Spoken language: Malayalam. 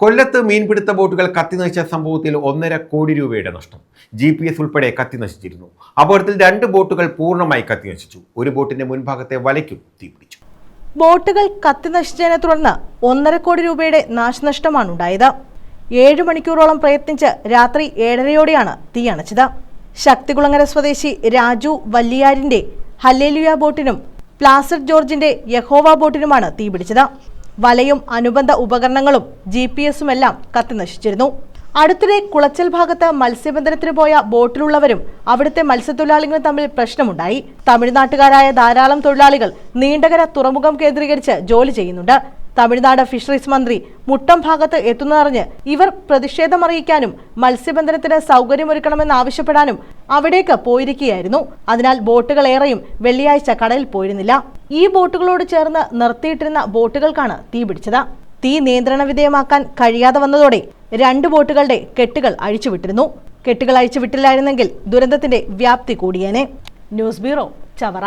കൊല്ലത്ത് മീൻപിടുത്ത ബോട്ടുകൾ കത്തിനശിച്ച സംഭവത്തിൽ ഒന്നര കോടി രൂപയുടെ നഷ്ടം. ജി പി എസ് ഉൾപ്പെടെ കത്തിനശിച്ചിരുന്നു. അപകടത്തിൽ രണ്ട് ബോട്ടുകൾ പൂർണമായി കത്തിനശിച്ചു. ഒരു ബോട്ടിന്റെ മുൻഭാഗത്തെ വലയ്ക്കും തീപിടിച്ചു ബോട്ടുകൾ കത്തിനശിച്ചതിനെ തുടർന്ന് ഒന്നര കോടി രൂപയുടെ നാശനഷ്ടമാണ് ഉണ്ടായത് ഏഴു മണിക്കൂറോളം പ്രയത്നിച്ച് രാത്രി ഏഴരയോടെയാണ് തീ അണച്ചത്. ശക്തികുളങ്ങര സ്വദേശി രാജു വല്ലിയാരിന്റെ ഹല്ലേലുയ ബോട്ടിനും പ്ലാസഡ് ജോർജിന്റെ യഹോവ ബോട്ടിനുമാണ് തീപിടിച്ചത് വലയും അനുബന്ധ ഉപകരണങ്ങളും ജി പി എസും എല്ലാം കത്തിനശിച്ചിരുന്നു അടുത്തിടെ കുളച്ചൽ ഭാഗത്ത് മത്സ്യബന്ധനത്തിന് പോയ ബോട്ടിലുള്ളവരും അവിടുത്തെ മത്സ്യത്തൊഴിലാളികളും തമ്മിൽ പ്രശ്നമുണ്ടായി. തമിഴ്നാട്ടുകാരായ ധാരാളം തൊഴിലാളികൾ നീണ്ടകര തുറമുഖം കേന്ദ്രീകരിച്ച് ജോലി ചെയ്യുന്നുണ്ട്. തമിഴ്നാട് ഫിഷറീസ് മന്ത്രി മുട്ടം ഭാഗത്ത് എത്തുന്നതറിഞ്ഞ് ഇവർ പ്രതിഷേധമറിയിക്കാനും മത്സ്യബന്ധനത്തിന് സൗകര്യമൊരുക്കണമെന്നാവശ്യപ്പെടാനും അവിടേക്ക് പോയിരിക്കുകയായിരുന്നു. അതിനാൽ ബോട്ടുകളേറെയും വെള്ളിയാഴ്ച കടലിൽ പോയിരുന്നില്ല. ഈ ബോട്ടുകളോട് ചേർന്ന് നിർത്തിയിട്ടിരുന്ന ബോട്ടുകൾക്കാണ് തീ പിടിച്ചത്. തീ നിയന്ത്രണ വിധേയമാക്കാൻ കഴിയാതെ വന്നതോടെ രണ്ട് ബോട്ടുകളുടെ കെട്ടുകൾ അഴിച്ചുവിട്ടിരുന്നു. കെട്ടുകൾ അഴിച്ചുവിട്ടില്ലായിരുന്നെങ്കിൽ ദുരന്തത്തിന്റെ വ്യാപ്തി കൂടിയേനെ. News bureau Chavara.